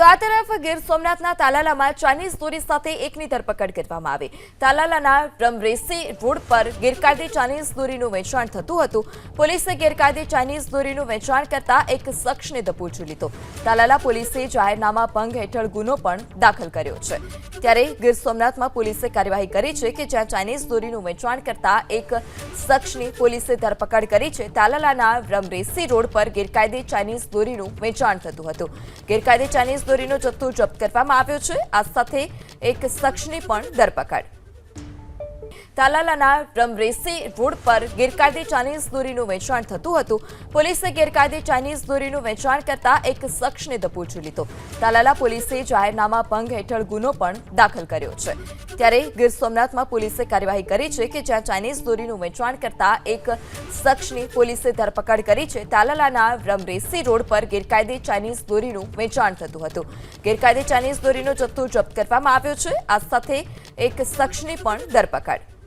તો આ તરફ ગીર સોમનાથના તાલાલામાં ચાઇનીઝ દોરી સાથે એકની ધરપકડ કરવામાં આવી. તાલાલાના રમરેસી રોડ પર ગેરકાયદે ચાઇનીઝ દોરીનું વેચાણ થતું હતું. પોલીસે ગેરકાયદે ચાઇનીઝ દોરીનું વેચાણ કરતા એક શખ્સને દબોચી લીધો. તાલાલા પોલીસે જાહેરનામા ભંગ હેઠળ ગુનો પણ દાખલ કર્યો છે. ત્યારે ગીર સોમનાથમાં પોલીસે કાર્યવાહી કરી છે કે જ્યાં ચાઇનીઝ દોરીનું વેચાણ કરતા એક શખ્સની પોલીસે ધરપકડ કરી છે. તાલાલાના રમરેસી રોડ પર ગેરકાયદે ચાઇનીઝ દોરીનું વેચાણ થતું હતું. ગેરકાયદે ચાઇનીઝ દોરીનો જથ્થો જપ્ત કરવામાં આવ્યો છે. આ સાથે એક શખ્સની પણ ધરપકડ. તાલાલાના રમરેસી રોડ પર ગેરકાયદે ચાઇનીઝ દોરીનું વેચાણ થતું હતું. પોલીસે ગેરકાયદે ચાઇનીઝ દોરીનું વેચાણ કરતા એક શખ્સને દબોચી લીધો. તાલાલા પોલીસે જાહેરનામા ભંગ હેઠળ ગુનો પણ દાખલ કર્યો છે. ત્યારે ગીર સોમનાથમાં પોલીસે કાર્યવાહી કરી છે કે જ્યાં ચાઇનીઝ દોરીનું વેચાણ કરતા એક શખ્સની પોલીસે ધરપકડ કરી છે. તાલાલાના રમરેસી રોડ પર ગેરકાયદે ચાઇનીઝ દોરીનું વેચાણ થતું હતું. ગેરકાયદે ચાઇનીઝ દોરીનો જથ્થો જપ્ત કરવામાં આવ્યો છે. આ સાથે એક શખ્સની પણ ધરપકડ.